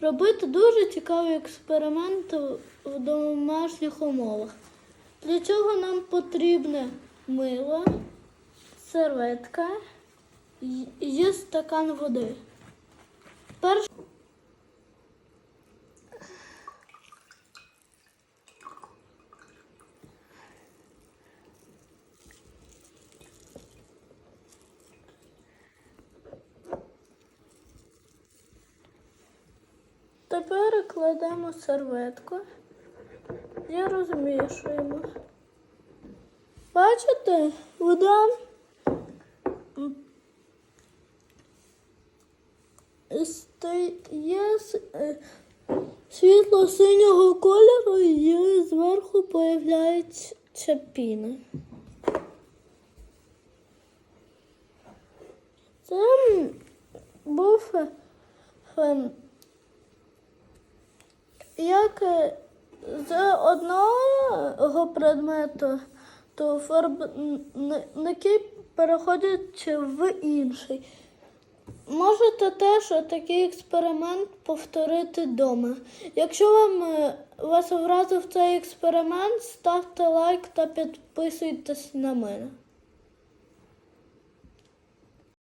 робити дуже цікаві експерименти в домашніх умовах. Для цього нам потрібне мило, серветка і стакан води. Перш... Тепер кладемо серветку і розмішуємо. Бачите, вода стає е, світло-синього кольору і зверху появляється піна. Це був ем, як е, з одного предмету, то фарбники переходять в інший. Можете теж такий експеримент повторити вдома. Якщо вам е, вас вразив цей експеримент, ставте лайк та підписуйтесь на мене.